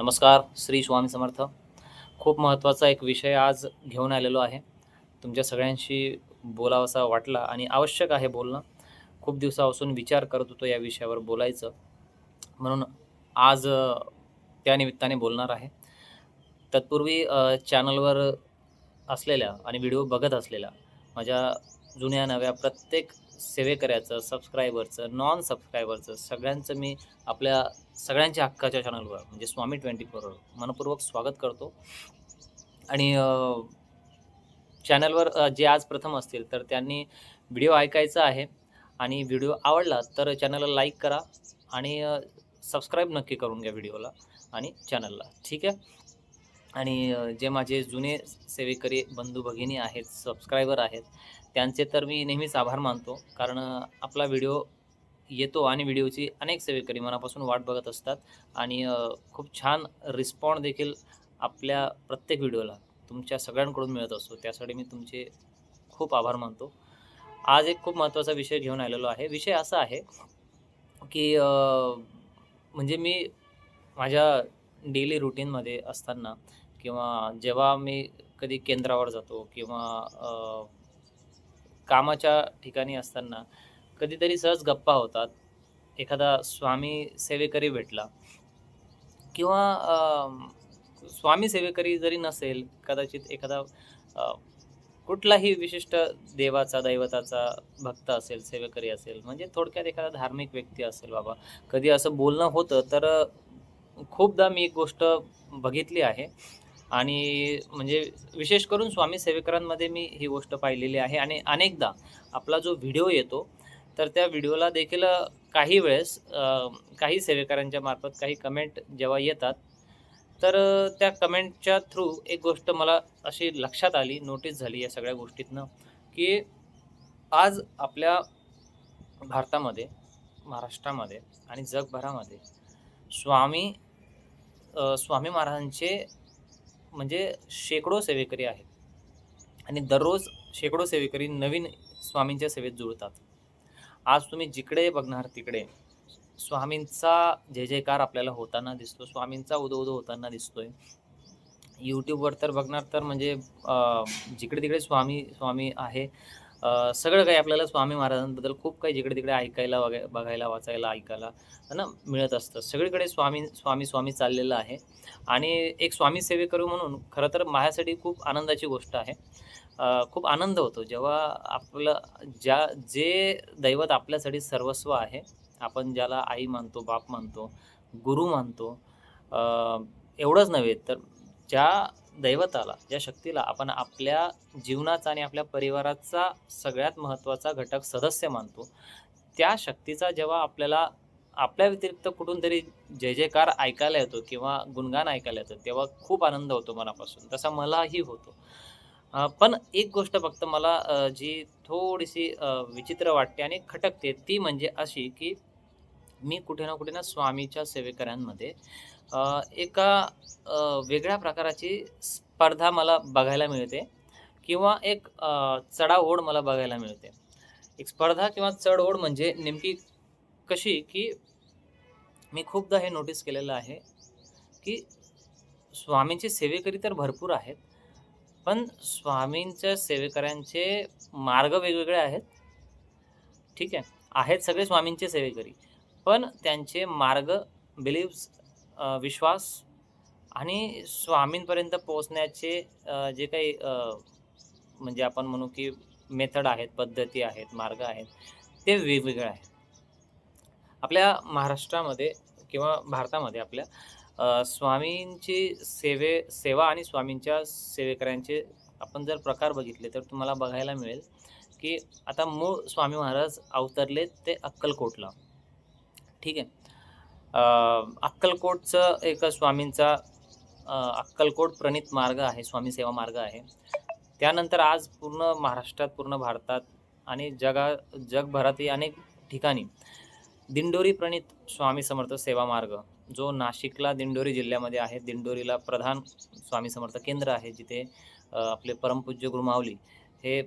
नमस्कार श्री स्वामी समर्थ. खूप महत्त्वाचा एक विषय आज घेऊन आलेलो आहे. तुमच्या सगळ्यांशी बोलावासा वाटला आणि आवश्यक आहे बोलणं. खूप दिवसापासून विचार करत होतो या विषयावर बोलायचं. म्हणून आज त्या निमित्ताने बोलणार आहे. तत्पूर्वी चॅनलवर असलेल्या आणि व्हिडिओ बघत असलेल्या माझ्या जुन्या नव्या प्रत्येक सेवेकऱ्याचं सबस्क्रायबरचं नॉन सबस्क्रायबरचं सगळ्यांचं मी आपल्या सगळ्यांच्या हक्काच्या चॅनलवर म्हणजे स्वामी ट्वेंटी फोरवर मनपूर्वक स्वागत करतो. आणि चॅनलवर जे आज प्रथम असतील तर त्यांनी व्हिडिओ ऐकायचा आहे. आणि व्हिडिओ आवडला तर चॅनलला लाईक करा आणि सबस्क्राईब नक्की करून घ्या व्हिडिओला आणि चॅनलला ठीक आहे? आणि जे माझे जुने सेवेकरी बंधू भगिनी आहेत सबस्क्रायबर आहेत त्यांचे तर मी नेहमीच आभार मानतो. कारण आपला व्हिडिओ येतो आणि व्हिडिओची अनेक सेवेकरी मनापासून वाट बघत असतात. आणि खूप छान रिस्पॉन्ड देखील आपल्या प्रत्येक व्हिडिओला तुमच्या सगळ्यांकडून मिळत असतो. त्यासाठी मी तुमचे खूप आभार मानतो. आज एक खूप महत्त्वाचा विषय घेऊन आलेलो आहे. विषय असा आहे की म्हणजे मी माझ्या डेली रुटीनमध्ये असताना किंवा जेव्हा मी कधी केंद्रावर जातो किंवा कामाच्या ठिकाणी असताना कधीतरी सहज गप्पा होतात. एखादा स्वामी सेवेकरी भेटला किंवा स्वामी सेवेकरी जरी नसेल कदाचित एखादा कुठलाही विशिष्ट देवाचा दैवताचा भक्त असेल सेवेकरी असेल म्हणजे थोडक्यात एखादा धार्मिक व्यक्ती असेल बाबा. कधी असं बोलणं होतं तर खूपदा मी एक गोष्ट बघितली आहे. आणि म्हणजे विशेष करून स्वामी सेवेकरांमध्ये मी ही गोष्ट पाहिलेली आहे. आणि अनेकदा आपला जो व्हिडिओ येतो तर त्या व्हिडिओला देखील काही वेळेस काही सेवेकरांच्या मार्फत काही कमेंट जेव्हा येतात तर त्या कमेंटच्या थ्रू एक गोष्ट मला अशी लक्षात आली नोटीस झाली या सगळ्या गोष्टीतनं की आज आपल्या भारतामध्ये महाराष्ट्रामध्ये आणि जगभरामध्ये स्वामी स्वामी महाराजांचे म्हणजे शेकडो सेवेकरी आहेत. आणि दररोज शेकडो सेवेकरी नवीन स्वामींच्या सेवेत जुळतात. आज तुम्ही जिकडे बघणार तिकडे स्वामींचा जय जयकार आपल्याला होताना दिसतो स्वामींचा उदो उदो होताना दिसतोय. यूट्यूबवर तर बघणार तर म्हणजे जिकडे तिकडे स्वामी स्वामी आहे सगळं काही आपल्याला स्वामी महाराजांबद्दल खूप काही जिकडे तिकडे ऐकायला वगै बघायला वाचायला ऐकायला है ना मिळत असतं. सगळीकडे स्वामी स्वामी स्वामी चाललेलं आहे. आणि एक स्वामी सेवेकरू म्हणून खरं तर माझ्यासाठी खूप आनंदाची गोष्ट आहे. खूप आनंद होतो जेव्हा आपलं ज्या जे दैवत आपल्यासाठी सर्वस्व आहे आपण ज्याला आई मानतो बाप मानतो गुरु मानतो एवढंच नव्हे तर ज्या दैवताला ज्या शक्तीला आपण आपल्या जीवनाचा आणि आपल्या परिवाराचा सगळ्यात महत्त्वाचा घटक सदस्य मानतो त्या शक्तीचा जेव्हा आपल्याला आपल्या व्यतिरिक्त कुठून तरी जय जयकार ऐकायला येतो किंवा गुणगान ऐकायला येतं तेव्हा खूप आनंद होतो मनापासून. तसा मलाही होतो. पण एक गोष्ट फक्त मला जी थोडीशी विचित्र वाटते आणि खटकते ती म्हणजे अशी की मी कुठे ना कुठे ना स्वामीच्या सेवेकऱ्यांमध्ये एका वेगळ्या प्रकाराची स्पर्धा मला बघायला मिळते किंवा एक चढाओढ मला बघायला मिळते. एक स्पर्धा किंवा चढओढ म्हणजे नेमकी कशी की मी खूपदा हे नोटीस केलेलं आहे की स्वामींचे सेवेकरी तर भरपूर आहेत पण स्वामींच्या सेवेकऱ्यांचे मार्ग वेगवेगळे आहेत. ठीक आहे? आहेत सगळे स्वामींचे सेवेकरी. पण त्यांचे मार्ग बिलीव्स विश्वास आणि स्वामींपर्यंत पोहोचण्याचे जे काही म्हणजे आपण म्हणू की मेथड आहेत पद्धती आहेत मार्ग आहेत ते वेगवेगळे आहेत. आपल्या महाराष्ट्रामध्ये किंवा भारतामध्ये आपल्या स्वामींची सेवे सेवा आणि स्वामींच्या सेवेकऱ्यांचे आपण जर प्रकार बघितले तर तुम्हाला बघायला मिळेल की आता मूळ स्वामी महाराज अवतरले ते अक्कलकोटला. ठीक आहे. अक्कलकोटचं एक स्वामींचा अक्कलकोट प्रणित मार्ग आहे स्वामी सेवा मार्ग आहे. त्यानंतर आज पूर्ण महाराष्ट्रात पूर्ण भारतात आणि जगा जगभरातही अनेक ठिकाणी दिंडोरी प्रणित स्वामी समर्थ सेवा मार्ग जो नाशिकला दिंडोरी जिल्ह्यामध्ये आहे. दिंडोरीला प्रधान स्वामी समर्थ केंद्र आहे जिथे आपले परमपूज्य गुरुमावली हे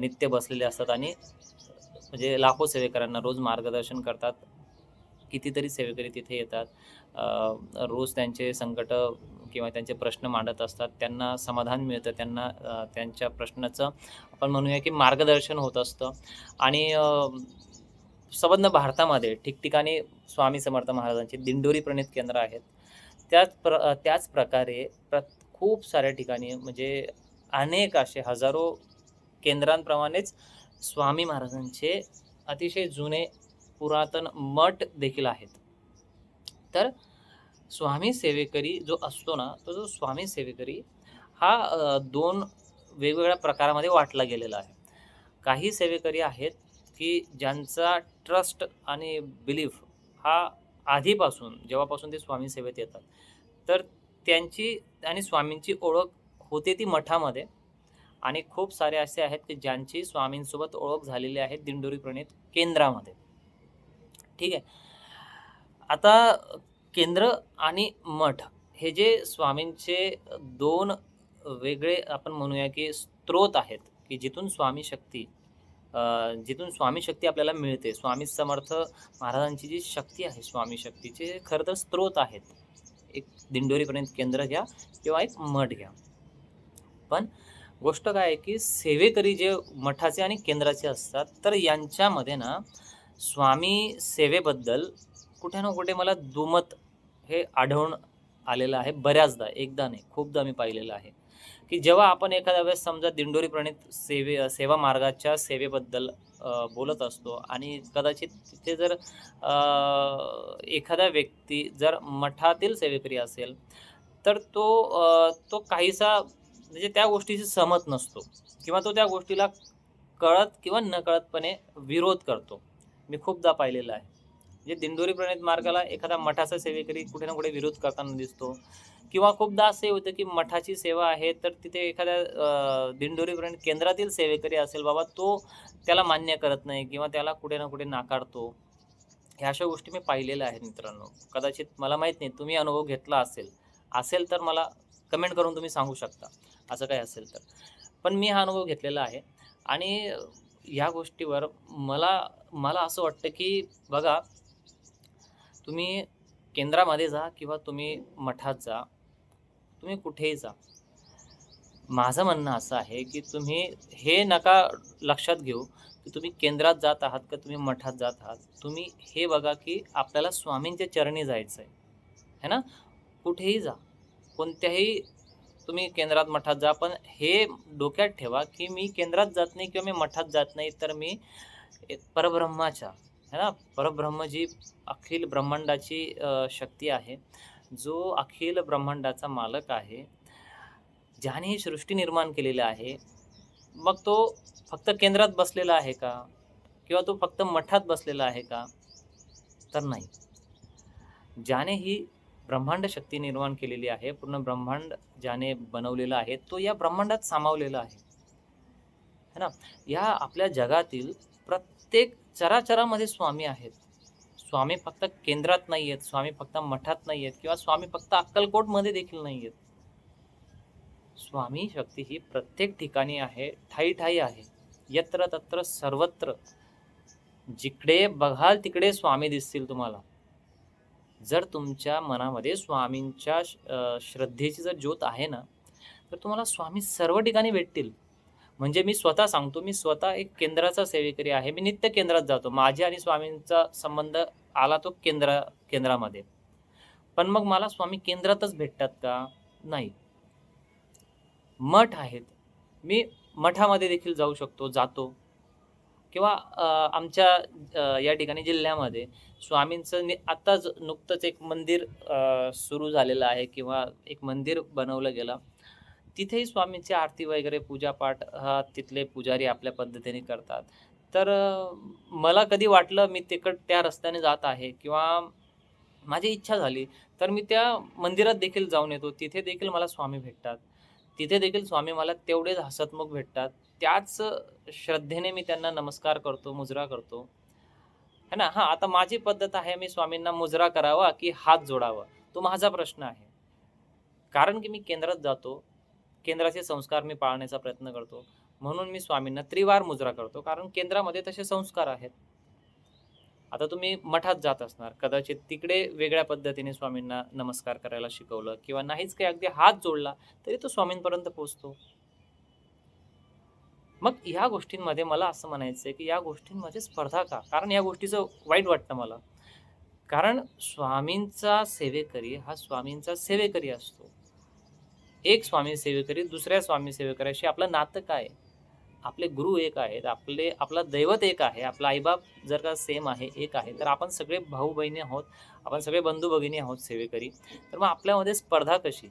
नित्य बसलेले असतात आणि म्हणजे लाखो सेवेकरांना रोज मार्गदर्शन करतात. कितीतरी सेवेकरी तिथे येतात. रोज त्यांचे संकट किंवा त्यांचे प्रश्न मांडत असतात. त्यांना समाधान मिळतं. त्यांना त्यांच्या प्रश्नाचं आपण म्हणूया की मार्गदर्शन होत असतं. आणि संबंध भारतामध्ये ठिकठिकाणी स्वामी समर्थ महाराजांची दिंडोरी प्रणित केंद्र आहेत. त्याच प्र त्याच प्रकारे प्र खूप साऱ्या ठिकाणी म्हणजे अनेक असे हजारो केंद्रांप्रमाणेच स्वामी महाराजांचे अतिशय जुने पुरातन मठ देखील आहेत. तर स्वामी सेवेकरी जो असतो ना तो जो स्वामी सेवेकरी हा दोन वेगवेगळ्या प्रकारामध्ये वाटला गेलेला आहे. काही सेवेकरी आहेत की ज्यांचा ट्रस्ट आणि बिलीफ हा आधीपासून जेव्हापासून ते स्वामी सेवेत येतात. तर त्यांची आणि स्वामींची ओळख होते ती मठामध्ये आणि खूप सारे असे आहेत की ज्यांची स्वामींसोबत ओळख झालेली आहे दिंडोरी प्रणित केंद्रामध्ये. ठीक आहे. आता केंद्र आणि मठ हे जे स्वामींचे दोन वेगळे आपण म्हणूया की स्त्रोत आहेत की जिथून स्वामी शक्ती जिथून स्वामी शक्ती आपल्याला मिळते. स्वामी समर्थ महाराजांची जी शक्ती आहे स्वामी शक्तीचे खरं तर स्त्रोत आहेत. एक दिंडोरीपर्यंत केंद्र घ्या किंवा एक मठ घ्या. पण गोष्ट काय आहे की सेवेकरी जे मठाचे आणि केंद्राचे असतात तर यांच्यामध्ये ना स्वामी सेवेबद्दल कुठे ना कुठे मला दुमत हे आढळून आलेलं आहे बऱ्याचदा एकदा नाही खूपदा मी पाहिलेलं आहे. की जेव्हा आपण एखाद्या वेळेस समजा दिंडोरी प्रणित सेवे सेवा मार्गाच्या सेवेबद्दल बोलत असतो आणि कदाचित तिथे जर एखादा व्यक्ती जर मठातील सेवेकरी असेल तर तो तो काहीसा म्हणजे त्या गोष्टीशी सहमत नसतो किंवा तो त्या गोष्टीला कळत किंवा नकळतपणे विरोध करतो. मी खूपदा पाहिलेलं आहे. जे दिंडोरी प्रणित मार्गाला एखादा मठाचा सेवेकरी कुठे ना कुठे विरोध करताना दिसतो किंवा खूपदा असे होतं की मठाची सेवा आहे तर तिथे एखाद्या दिंडोरी प्रणित केंद्रातील सेवेकरी असेल बाबा तो त्याला मान्य करत नाही किंवा त्याला कुठे ना कुठे नाकारतो. ह्या अशा गोष्टी मी पाहिलेल्या आहेत मित्रांनो. कदाचित मला माहीत नाही तुम्ही अनुभव घेतला असेल. असेल तर मला कमेंट करून तुम्ही सांगू शकता असं काही असेल तर. पण मी हा अनुभव घेतलेला आहे. आणि ह्या गोष्टीवर मला मला असं वाटतं की बघा तुम्ही केंद्रामध्ये जा किंवा तुम्ही मठात जा तुम्ही कुठेही जा. माझं म्हणणं असं आहे की तुम्ही हे नका लक्षात घेऊ की तुम्ही केंद्रात जात आहात का तुम्ही मठात जात आहात. तुम्ही हे बघा की आपल्याला स्वामींच्या चरणी जायचं आहे है ना? कुठेही जा. कोणत्याही तुम्ही केंद्रात मठात जा पण हे डोक्यात ठेवा की मी केंद्रात जात नाही किंवा मी मठात जात नाही तर मी एक परब्रह्माच्या है ना? परब्रह्म जी अखिल ब्रह्मांडाची शक्ती आहे जो अखिल ब्रह्मांडाचा मालक आहे ज्याने ही सृष्टी निर्माण केलेली आहे मग तो फक्त केंद्रात बसलेला आहे का? किंवा तो फक्त मठात बसलेला आहे का? तर नाही. ज्याने ही ब्रह्मांड शक्ती निर्माण केलेली आहे पूर्ण ब्रह्मांड ज्याने बनवलेला आहे तो या ब्रह्मांडात सामावलेला आहे. है ना? या आपल्या जगातील प्रत्येक चराचरामध्ये स्वामी आहेत. स्वामी फक्त केंद्रात नाही आहेत स्वामी फक्त मठात नाही आहेत किंवा स्वामी फक्त अक्कलकोटमध्ये देखील नाही आहेत स्वामी शक्ती ही प्रत्येक ठिकाणी आहे ठाई ठाई आहे. यत्र तत्र सर्वत्र. जिकडे बघाल तिकडे स्वामी दिसतील तुम्हाला. जर तुमच्या मनामध्ये स्वामींच्या श- श्रद्धेची जर ज्योत आहे ना तर तुम्हाला स्वामी सर्व ठिकाणी भेटतील. म्हणजे मी स्वतः सांगतो मी स्वतः एक केंद्राचा सेवेकरी आहे. मी नित्य केंद्रात जातो. माझ्या आणि स्वामींचा संबंध आला तो केंद्रा केंद्रामध्ये. पण मग मला स्वामी केंद्रातच भेटतात का? नाही. मठ आहेत. मी मठामध्ये देखील जाऊ शकतो जातो. किंवा आमच्या या ठिकाणी जिल्ह्यामध्ये स्वामींचं नि आत्ताच नुकतंच एक मंदिर सुरू झालेलं आहे किंवा एक मंदिर बनवलं गेलं. तिथेही स्वामींची आरती वगैरे पूजापाठ हा तिथले पुजारी आपल्या पद्धतीने करतात. तर मला कधी वाटलं मी तिकड त्या रस्त्याने जात आहे किंवा माझी इच्छा झाली तर मी त्या मंदिरात देखील जाऊन येतो. तिथे देखील मला स्वामी भेटतात. तिथे देखील स्वामी मला तेवढेच हसतमुख भेटतात. त्याच श्रद्धेने मी त्यांना नमस्कार करतो मुजरा करतो. है ना? हा आता माझी पद्धत आहे मी स्वामींना मुजरा करावा की हात जोडावा. तो माझा प्रश्न आहे. कारण की मी केंद्रात जातो केंद्राचे संस्कार मी पाळण्याचा प्रयत्न करतो. म्हणून मी स्वामींना त्रिवार मुजरा करतो कारण केंद्रामध्ये तसे संस्कार आहेत. आता तुम्ही मठात जात असणार. कदाचित तिकडे वेगळ्या पद्धतीने स्वामींना नमस्कार करायला शिकवलं किंवा नाहीच काही अगदी हात जोडला तरी तो स्वामींपर्यंत पोहोचतो. मग ह्या गोष्टींमध्ये मला असं म्हणायचं आहे की या गोष्टींमध्ये स्पर्धा का? कारण या गोष्टीचं वाईट वाटतं मला. कारण स्वामींचा सेवेकरी हा स्वामींचा सेवेकरी असतो. एक स्वामी सेवेकरी दुसऱ्या स्वामी सेवेकऱ्याशी आपलं नातं काय? आपले गुरु एक आहेत आपले आपला दैवत एक आहे आपला आईबाप जर का सेम आहे एक आहे तर आपण सगळे भाऊ बहिणी आहोत आपण सगळे बंधू भगिनी आहोत सेवेकरी. तर मग आपल्यामध्ये स्पर्धा कशी?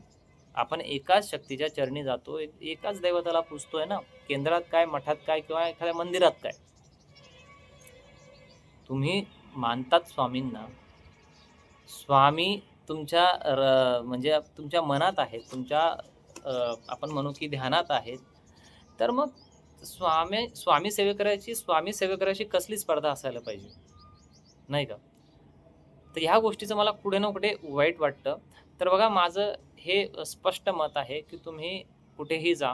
आपण एकाच शक्तीच्या चरणी जातो. एक- एकाच दैवताला पुजतोय ना? केंद्रात काय मठात काय किंवा एखाद्या मंदिरात काय? तुम्ही मानतात स्वामींना. स्वामी तुमच्या म्हणजे तुमच्या मनात आहेत तुमच्या आपण म्हणू की ध्यानात आहेत. तर मग स्वामी स्वामी सेवेकराची स्वामी सेवेकराची कसली स्पर्धा असायला पाहिजे? नाही का? तर ह्या गोष्टीचं मला कुठे ना कुठे वाईट वाटतं. तर बघा माझं हे स्पष्ट मत आहे की तुम्ही कुठेही जा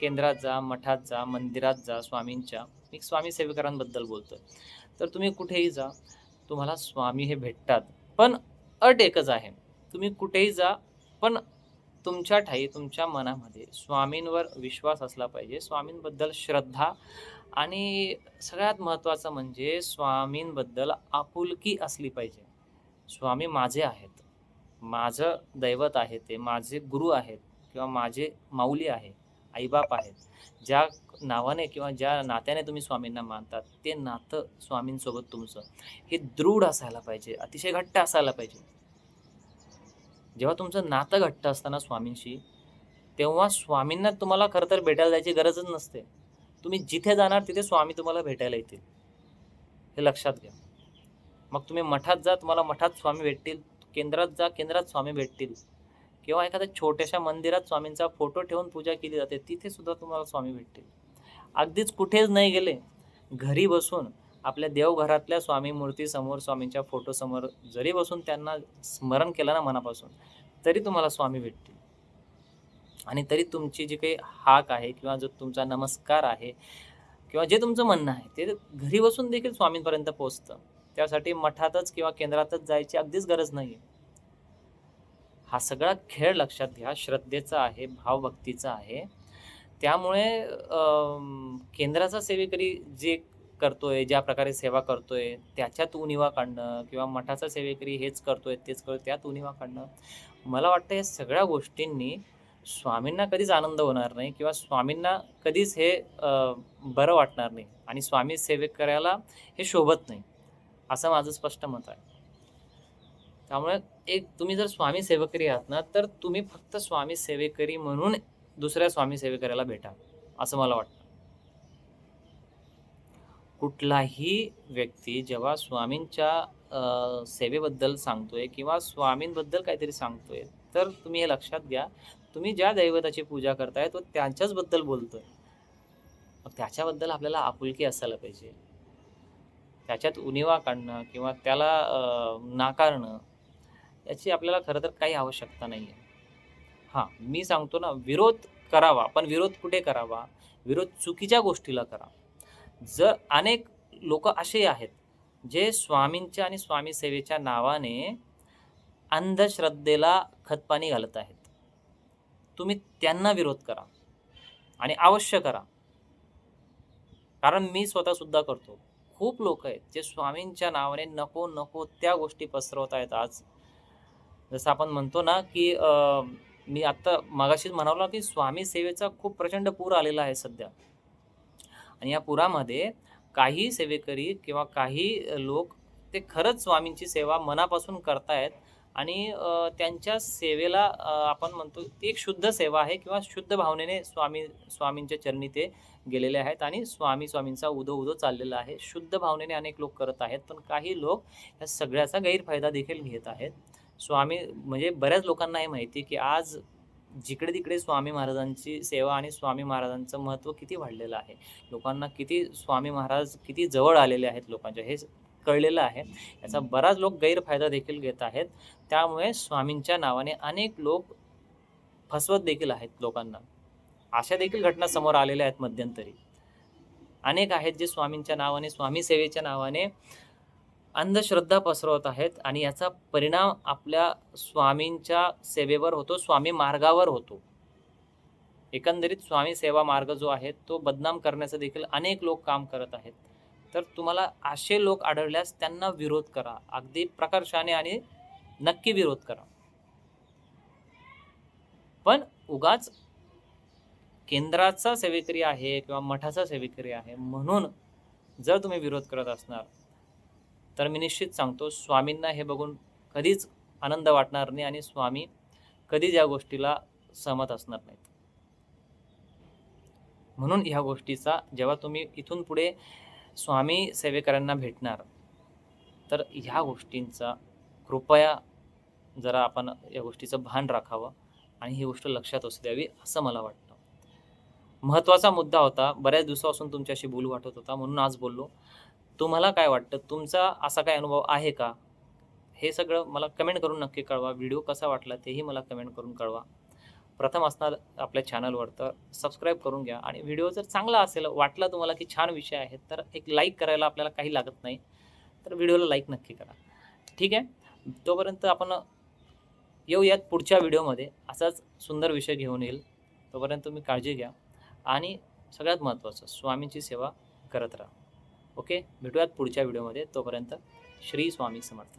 केंद्रात जा मठात जा मंदिरात जा स्वामींच्या मी स्वामी सेवेकरांबद्दल बोलतोय. तर तुम्ही कुठेही जा तुम्हाला स्वामी हे भेटतात. पण अट एकच आहे तुम्ही कुठेही जा पण तुमच्या ठाई तुमच्या मनामध्ये स्वामींवर विश्वास असला पाहिजे. स्वामींबद्दल श्रद्धा आणि सगळ्यात महत्त्वाचं म्हणजे स्वामींबद्दल आपुलकी असली पाहिजे. स्वामी माझे आहेत. माझं दैवत आहे ते माझे गुरु आहेत किंवा माझे माऊली आहे आईबाप आहेत ज्या नावाने किंवा ज्या नात्याने तुम्ही स्वामींना मानतात ते नातं स्वामींसोबत तुमचं. हे दृढ असायला पाहिजे अतिशय घट्ट असायला पाहिजे. जेव्हा तुमचं नातं घट्ट असताना स्वामींशी तेव्हा स्वामींना तुम्हाला खरं तर भेटायला जायची गरजच नसते. तुम्ही जिथे जाणार तिथे स्वामी तुम्हाला भेटायला येतील. हे लक्षात घ्या. मग तुम्ही मठात जा तुम्हाला मठात स्वामी भेटतील. केंद्रात जा केंद्रात स्वामी भेटतील. किंवा एखाद्या छोट्याशा मंदिरात स्वामींचा फोटो ठेवून पूजा केली जाते तिथे सुद्धा तुम्हाला स्वामी भेटतील. अगदीच कुठेच नाही गेले घरी बसून आपल्या देवघरातल्या स्वामी मूर्तीसमोर स्वामींच्या फोटोसमोर जरी बसून त्यांना स्मरण केलं ना मनापासून तरी तुम्हाला स्वामी भेटतील. आणि तरी तुमची जी काही हाक आहे किंवा जो तुमचा नमस्कार आहे किंवा जे तुमचं म्हणणं आहे ते घरी बसून देखील स्वामींपर्यंत पोहोचतं. त्यासाठी मठातच किंवा केंद्रातच जायची अगदीच गरज नाही हा सगळा खेळ लक्षात घ्या. श्रद्धेचा आहे भावभक्तीचा आहे. त्यामुळे केंद्राचा सेवेकरी जे करतोय ज्या प्रकारे सेवा करतोय त्याच्यात उणिवा काढणं किंवा मठाचा सेवेकरी हेच करतोय तेच करतोय त्यात उणिवा काढणं मला वाटतं या सगळ्या गोष्टींनी स्वामींना कधीच आनंद होणार नाही किंवा स्वामींना कधीच हे बरं वाटणार नाही. आणि स्वामी सेवेकऱ्याला हे शोभत नाही. असं माझं स्पष्ट मत आहे. त्यामुळे एक तुम्ही जर स्वामी सेवकरी आहात ना तर तुम्ही फक्त स्वामी सेवेकरी म्हणून दुसऱ्या स्वामी सेवेकऱ्याला भेटा असं मला वाटतं. कुठलाही व्यक्ती जेव्हा स्वामींच्या सेवेबद्दल सांगतोय किंवा स्वामींबद्दल काहीतरी सांगतोय तर तुम्ही हे लक्षात घ्या. तुम्ही ज्या दैवताची पूजा करताय तो त्यांच्याचबद्दल बोलतोय. मग त्याच्याबद्दल आपल्याला आपुलकी असायला पाहिजे. त्याच्यात उणिवा काढणं किंवा त्याला नाकारणं याची आपल्याला खरं तर काही आवश्यकता नाही आहे हां मी सांगतो ना विरोध करावा पण विरोध कुठे करावा? विरोध चुकीच्या गोष्टीला करा. जर अनेक लोक असे आहेत जे स्वामींच्या आणि स्वामी सेवेच्या नावाने अंधश्रद्धेला खतपाणी घालत आहेत तुम्ही त्यांना विरोध करा आणि अवश्य करा. कारण मी स्वतःसुद्धा करतो. खूप लोक आहेत जे स्वामींच्या नावाने नको नको त्या गोष्टी पसरवत आहेत आज. जसं आपण म्हणतो ना की मी आत्ता मगाशीच म्हणालो की स्वामी सेवेचा खूप प्रचंड पूर आलेला आहे सध्या. आणि या पुरामध्ये काही सेवेकरी किंवा काही लोक ते खरंच स्वामींची सेवा मनापासून करतायत. आणि त्यांच्या सेवेला आपण म्हणतो ती एक शुद्ध सेवा आहे किंवा शुद्ध भावनेने स्वामी स्वामींच्या चरणी ते गेलेले आहेत आणि स्वामी स्वामींचा उदो उदो चाललेला आहे. शुद्ध भावनेने अनेक लोक करत आहेत पण काही लोक या सगळ्याचा गैरफायदा देखील घेत आहेत. स्वामी म्हणजे बऱ्याच लोकांना हे माहिती की आज जिकडे तिकडे स्वामी महाराजांची सेवा आणि स्वामी महाराजांचं महत्त्व किती वाढलेलं आहे. लोकांना किती स्वामी महाराज किती जवळ आलेले आहेत लोकांच्या हे कळलेलं आहे. याचा बराच लोक गैरफायदा देखील घेत आहेत. त्यामुळे स्वामींच्या नावाने अनेक लोक फसवत देखील आहेत लोकांना. अशा देखील घटना समोर आलेल्या आहेत मध्यंतरी. अनेक आहेत जे स्वामींच्या नावाने स्वामी सेवेच्या नावाने अंधश्रद्धा पसरवत आहेत आणि याचा परिणाम आपल्या स्वामींच्या सेवेवर होतो स्वामी मार्गावर होतो. एकंदरीत स्वामी सेवा मार्ग जो आहे तो बदनाम करण्याचं देखील अनेक लोक काम करत आहेत. तर तुम्हाला असे लोक आढळल्यास त्यांना विरोध करा. अगदी प्रकर्षाने आणि नक्की विरोध करा. पण उगाच केंद्राचा सेवेकरी आहे किंवा मठाचा सेवेकरी आहे म्हणून जर तुम्ही विरोध करत असणार तर मी निश्चित सांगतो स्वामींना हे बघून कधीच आनंद वाटणार नाही आणि स्वामी कधीच या गोष्टीला सहमत असणार नाहीत. म्हणून ह्या गोष्टीचा जेव्हा तुम्ही इथून पुढे स्वामी सेवेकरांना भेटणार. तर ह्या गोष्टींचा कृपया जरा आपण या गोष्टीचं भान राखावं आणि ही गोष्ट लक्षात असू द्यावी असं मला वाटतं. महत्त्वाचा मुद्दा होता बऱ्याच दिवसापासून तुमच्याशी बोल वाटत होता म्हणून आज बोललो. तुम्हाला काय वाटतं तुमचा असा काय अनुभव आहे का? हे सगळं मला कमेंट करून नक्की कळवा व्हिडिओ कसा वाटला तेही मला कमेंट करून कळवा. प्रथम असणार आपल्या चॅनलवर तर सबस्क्राईब करून घ्या. आणि व्हिडिओ जर चांगला असेल वाटला तुम्हाला की छान विषय आहे तर एक लाईक करायला आपल्याला काही लागत नाही. तर व्हिडिओला लाईक नक्की करा. ठीक आहे? तोपर्यंत आपण येऊयात पुढच्या व्हिडिओमध्ये असाच सुंदर विषय घेऊन येईल. तोपर्यंत तुम्ही काळजी घ्या. आणि सगळ्यात महत्त्वाचं स्वामींची सेवा करत राहा. ओके भेटूयात पुढच्या व्हिडिओमध्ये तोपर्यंत श्री स्वामी समर्थ.